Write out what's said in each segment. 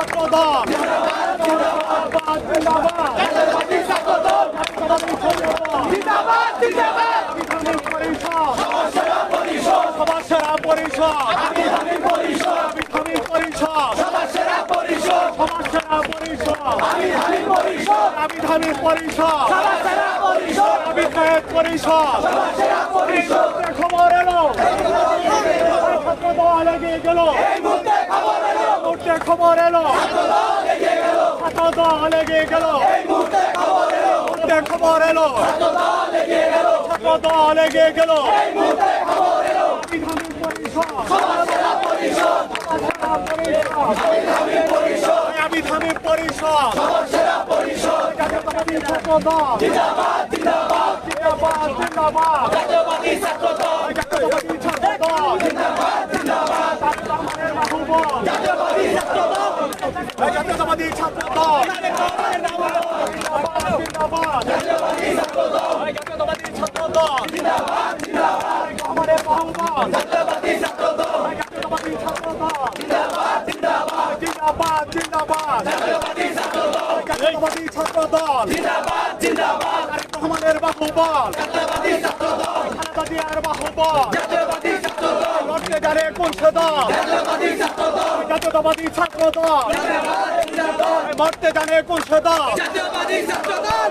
ছাত্র দল জিন্দাবাদ। জিন্দাবাদ জিন্দাবাদ জিন্দাবাদ বিধানের পরিষদ। সবার সেরা পরিষদ। পরিষদ। খবর এলো। ছাত্র এগিয়ে গেল মুহূর্তে খবর এলো। মুহূর্তে খবর এলো দল এগিয়ে গেল। খবর এলো মুহূর্তে খবর এলো। দল এগিয়ে গেল। খবর পরিষদ। সবার সেরা জাতীয়তাবাদী ছাত্র দল জিন্দাবাদ জিন্দাবাদ জিন্দাবাদ জিন্দাবাদ জাতীয়বাদী ছাত্র দল জাতীয়তাবাদী ছাত্র দল জিন্দাবাদ জিন্দাবাদ রহমানের বাহুবল জাতীয়বাদী ছাত্র দল জাতীয়তাবাদী ছাত্র দল জিন্দাবাদ জিন্দাবাদ জাতীয়বাদী ছাত্র দল জাতীয়তাবাদী ছাত্র দল জিন্দাবাদ জিন্দাবাদ রহমানের বাহুবল জাতীয়বাদী ছাত্র দল জাতীয়তাবাদী ছাত্র দল জিন্দাবাদ জিন্দাবাদ জিন্দাবাদ জিন্দাবাদ জাতীয়বাদী ছাত্র জাতীয়তাবাদী ছাত্র দল জিন্দাবাদ জিন্দাবাদ রহমানের বাহুবল জাতীয়বাদী ছাত্র খালেদা জিয়ার বাহুবল জাতীয়বাদী লড়তে জানে কোন জাতীয়তাবাদী ছাত্র দল মরতে জানে কোন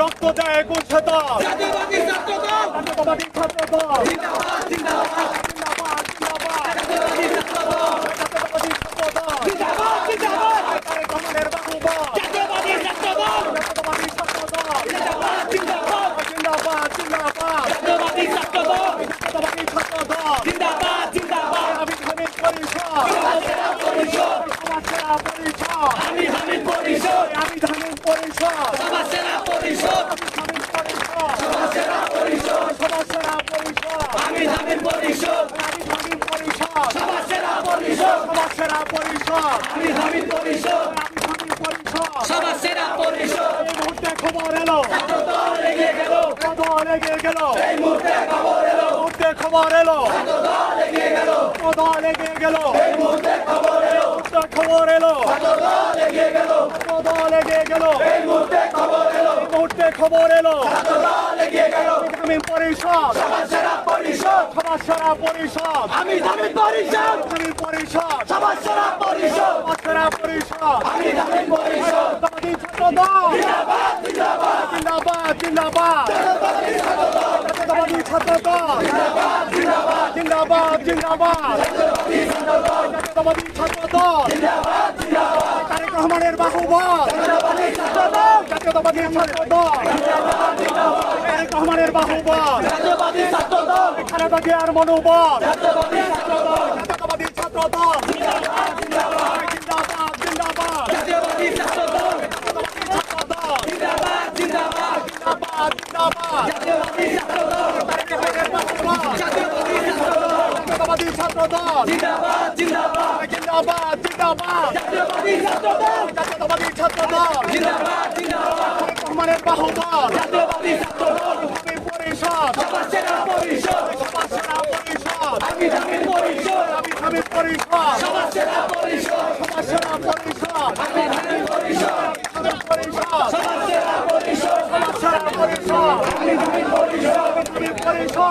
রক্ত দেয় কোন দল জাতীয়তাবাদী ছাত্র দল জিন্দাবাদ জিন্দাবাদ জিন্দাবাদ জিন্দাবাদ জাতীয়বাদী ছাত্র দল জাতীয়তাবাদী ছাত্র দল জিন্দাবাদ জিন্দাবাদ তারেক রহমানের বাহুবল জাতীয়বাদী ছাত্র দল জাতীয়তাবাদী ছাত্র দল জিন্দাবাদ জিন্দাবাদ জিন্দাবাদ জিন্দাবাদ জাতীয়বাদী ছাত্র দল জাতীয়তাবাদী ছাত্র দল জিন্দাবাদ জিন্দাবাদ আবিধানিক পরিষদ সেরা পরিষদ সমাজ সেরা পরিষদ আমি হামিদ পরিষদ আবিধানিক পরিষদ সবার সেরা পরিষদ আবিধানিক পরিষদ সবার সেরা পরিষদ সমাজ সেরা পরিষদ আমি হামিদ পরিষদ আবিধানিক পরিষদ সবার সেরা পরিষদ সমাজ সেরা পরিষদ। হামিদ পরিষদ। পরিষদ। সবার সেরা পরিষদ। এই মুহূর্তে খবর এলো। দল এগিয়ে গেল। দল এগিয়ে গেল। এই মুহূর্তে খবর এলো। মুহূর্তে খবর এলো। দল এগিয়ে গেল। দল এগিয়ে গেল। এই মুহূর্তে খবর খবর এলো। এগিয়ে গেল। এই মুহূর্তে খবর এলো। এই মুহূর্তে খবর এলো এগিয়ে গেল। গ্রামীণ পরিষদ সবার সেরা পরিষদ। সমাজ সেরা পরিষদ আমি হামিদ পরিষদ। গ্রামীণ পরিষদ সবার সেরা পরিষদ। সমাজ সেরা পরিষদ। আমি হামিদ পরিষদ। জাতীয়তাবাদী ছাত্র দল জিন্দাবাদ জিন্দাবাদ। জিন্দাবাদ জিন্দাবাদ। জাতীয়তাবাদী ছাত্র দল জিন্দাবাদ জিন্দাবাদ। জিন্দাবাদ জাতীয়তাবাদী ছাত্র দল তারেক রহমানের বাহুবল। জাতীয়তাবাদী ছাত্র দল তারেক রহমানের বাহুবল। খালেদা জিয়ার মনোবল। জাতীয়তাবাদী ছাত্র দল জিন্দাবাদ জিন্দাবাদ জিন্দাবাদ জিন্দাবাদ জাতীয়বাদী ছাত্র দল জাতীয়তাবাদী ছাত্র দল জিন্দাবাদ জিন্দাবাদ জিন্দাবাদ জিন্দাবাদ জাতীয়বাদী ছাত্র দল তারেক রহমানের বাহুবল জাতীয়বাদী ছাত্র দল দল জিন্দাবাদ জিন্দাবাদ। জিন্দাবাদ জিন্দাবাদ। জাতীয়তাবাদী ছাত্রদল। জাতীয়তাবাদী ছাত্রদল। জিন্দাবাদ জিন্দাবাদ। রহমানের বাহুবল জাতীয়তাবাদী ছাত্র দল আমি পরিষদ সবার সেরা পরিষদ সমাজ সেরা পরিষদ আমি হামিদ পরিষদ আমি স্বামী পরিষদ সবার সেরা পরিষদ সমাজ সেরা পরিষদ আমি হামিদ পরিষদ স্বামী পরিষদ সবার সেরা পরিষদ সমাজ সেরা পরিষদ আমি হামিদ পরিষদ স্বামী পরিষদ সবার সেরা পরিষদ সেরা পরিষদ আমাদের ছাত্র দল জিন্দাবাদ জিন্দাবাদ জিন্দাবাদ জিন্দাবাদ জাতীয়বাদী ছাত্র দল জাতীয়তাবাদী ছাত্র দল জিন্দাবাদ জিন্দাবাদ জিন্দাবাদ জিন্দাবাদ জাতীয়বাদী ছাত্র দল জাতীয়তাবাদী ছাত্র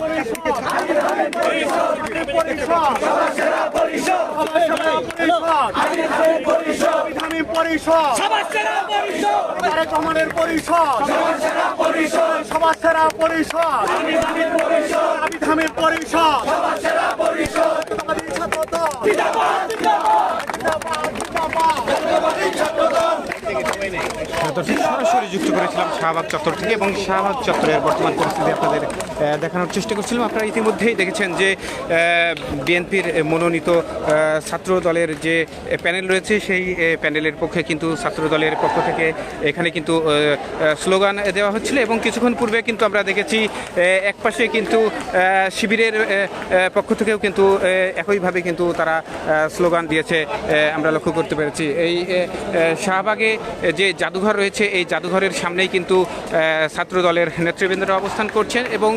পরিষদ। আমি পরিষদ। সেরা পরিষদ। তারেক রহমানের পরিষদ। সমাজ সেরা পরিষদ। পরিষদ আমি ধামের পরিষদ সবার সেরা পরিষদ জাতীয়তাবাদী ছাত্র দল জিন্দাবাদ জিন্দাবাদ দর্শক সরাসরি যুক্ত করেছিলাম শাহবাগ চত্বর থেকে এবং শাহবাগ চত্বরের বর্তমান পরিস্থিতি আপনাদের দেখানোর চেষ্টা করছিলাম। আপনারা ইতিমধ্যেই দেখেছেন যে বিএনপির মনোনীত ছাত্র দলের যে প্যানেল রয়েছে, সেই প্যানেলের পক্ষে কিন্তু ছাত্র দলের পক্ষ থেকে এখানে কিন্তু স্লোগান দেওয়া হচ্ছিল এবং কিছুক্ষণ পূর্বে কিন্তু আমরা দেখেছি একপাশে কিন্তু শিবিরের পক্ষ থেকেও কিন্তু একইভাবে কিন্তু তারা স্লোগান দিয়েছে আমরা লক্ষ্য করতে পেরেছি। এই শাহবাগে যে জাদুঘর রয়েছে এই জাদুঘরের সামনেই কিন্তু ছাত্র দলের নেতৃবৃন্দরা অবস্থান করছেন এবং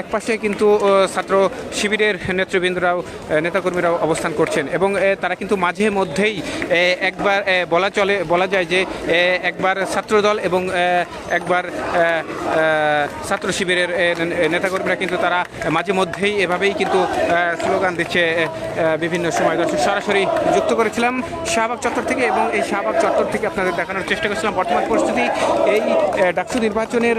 একপাশে কিন্তু ছাত্র শিবিরের নেতৃবৃন্দরাও নেতাকর্মীরাও অবস্থান করছেন এবং তারা কিন্তু মাঝে মধ্যেই একবার বলা চলে, বলা যায় যে একবার ছাত্রদল এবং একবার ছাত্র শিবিরের নেতাকর্মীরা কিন্তু তারা মাঝে মধ্যেই এভাবেই কিন্তু স্লোগান দিচ্ছে বিভিন্ন সময়। দর্শক, সরাসরি যুক্ত করেছিলাম শাহবাগ চত্বর থেকে এবং এই শাহবাগ চত্বর থেকে আপনাদের দেখানোর চেষ্টা করেছিলাম বর্তমান পরিস্থিতি এই ডাকসু নির্বাচনের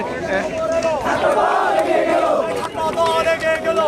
গেল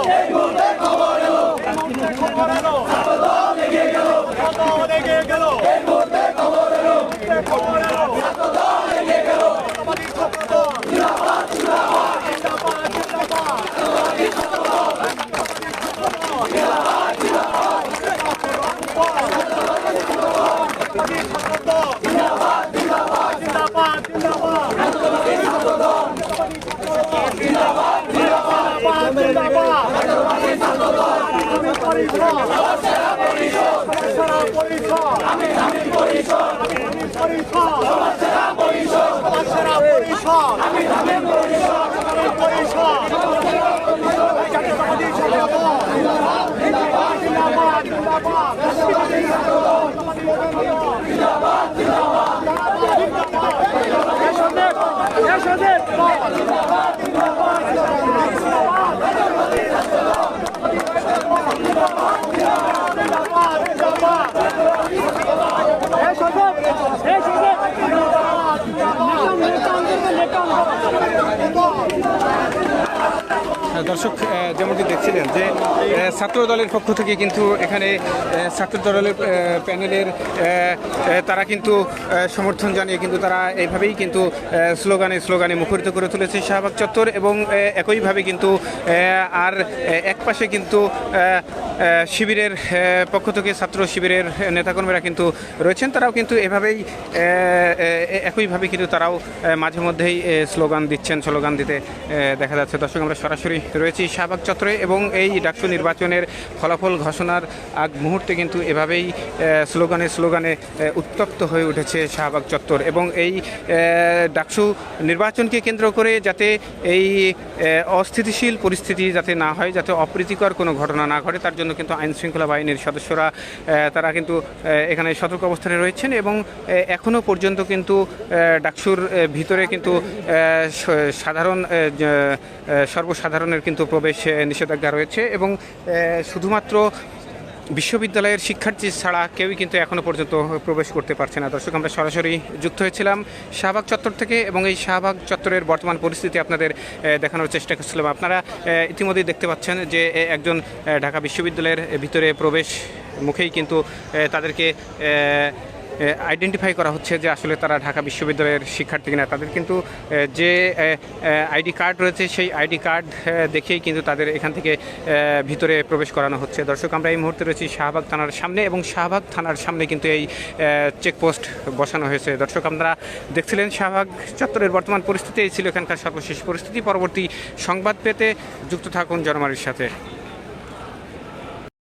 পরিষদ সমাজসেবা পরিষদ সমাজসেবা পরিষদ আমি আমি পরিষদ আমি পরিষদ সমাজসেবা পরিষদ সমাজসেবা পরিষদ আমি আমি পরিষদ আমি পরিষদ সমাজসেবা পরিষদ জাতীয়তাবাদী ছাত্রদল জিন্দাবাদ জিন্দাবাদ জিন্দাবাদ জিন্দাবাদ জাতীয়তাবাদী ছাত্রদল জিন্দাবাদ জিন্দাবাদ জিন্দাবাদ জিন্দাবাদ দেশ দেশ দেশ দেশ Hallelujah! দর্শক যেমনটি দেখছিলেন যে ছাত্র দলের পক্ষ থেকে কিন্তু এখানে ছাত্র দলের প্যানেলের তারা কিন্তু সমর্থন জানিয়ে কিন্তু তারা এইভাবেই কিন্তু স্লোগানে স্লোগানে মুখরিত করে তুলেছে শাহবাগ চত্বর এবং একইভাবে কিন্তু আর একপাশে কিন্তু শিবিরের পক্ষ থেকে ছাত্র শিবিরের নেতাকর্মীরা কিন্তু রয়েছেন। তারাও কিন্তু এভাবেই একইভাবে কিন্তু তারাও মাঝে মধ্যেই স্লোগান দিচ্ছেন, স্লোগান দিতে দেখা যাচ্ছে। দর্শক, আমরা সরাসরি রয়েছি শাহবাগ চত্বরে এবং এই ডাকসু নির্বাচনের ফলাফল ঘোষণার আগ মুহূর্তে কিন্তু এভাবেই স্লোগানে স্লোগানে উত্তপ্ত হয়ে উঠেছে শাহবাগ চত্বর এবং এই ডাকসু নির্বাচনকে কেন্দ্র করে যাতে এই অস্থিতিশীল পরিস্থিতি যাতে না হয়, যাতে অপ্রীতিকর কোনো ঘটনা না ঘটে, তার জন্য কিন্তু আইন শৃঙ্খলা বাহিনীর সদস্যরা তারা কিন্তু এখানে সতর্ক অবস্থানে রয়েছেন এবং এখনও পর্যন্ত কিন্তু ডাকসুর ভিতরে কিন্তু সাধারণ সর্বসাধারণের কিন্তু প্রবেশ নিষেধাজ্ঞা রয়েছে এবং শুধুমাত্র বিশ্ববিদ্যালয়ের শিক্ষার্থী ছাড়া কেউই কিন্তু এখনও পর্যন্ত প্রবেশ করতে পারছে না। দর্শক, আমরা সরাসরি যুক্ত হয়েছিলাম শাহবাগ চত্বর থেকে এবং এই শাহবাগ চত্বরের বর্তমান পরিস্থিতি আপনাদের দেখানোর চেষ্টা করছিলাম। আপনারা ইতিমধ্যেই দেখতে পাচ্ছেন যে একজন ঢাকা বিশ্ববিদ্যালয়ের ভিতরে প্রবেশ মুখেই কিন্তু তাদেরকে আইডেন্টিফাই করা হচ্ছে যে আসলে তারা ঢাকা বিশ্ববিদ্যালয়ের শিক্ষার্থী কিনা। তাদের কিন্তু যে আইডি কার্ড রয়েছে সেই আইডি কার্ড দেখেই কিন্তু তাদের এখান থেকে ভিতরে প্রবেশ করানো হচ্ছে। দর্শক, আমরা এই মুহূর্তে রয়েছি শাহবাগ থানার সামনে এবং শাহবাগ থানার সামনে কিন্তু এই চেকপোস্ট বসানো হয়েছে। দর্শক আমরা দেখছিলেন শাহবাগ চত্বরের বর্তমান পরিস্থিতি, এই ছিল এখানকার সর্বশেষ পরিস্থিতি। পরবর্তী সংবাদ পেতে যুক্ত থাকুন জনমারির সাথে।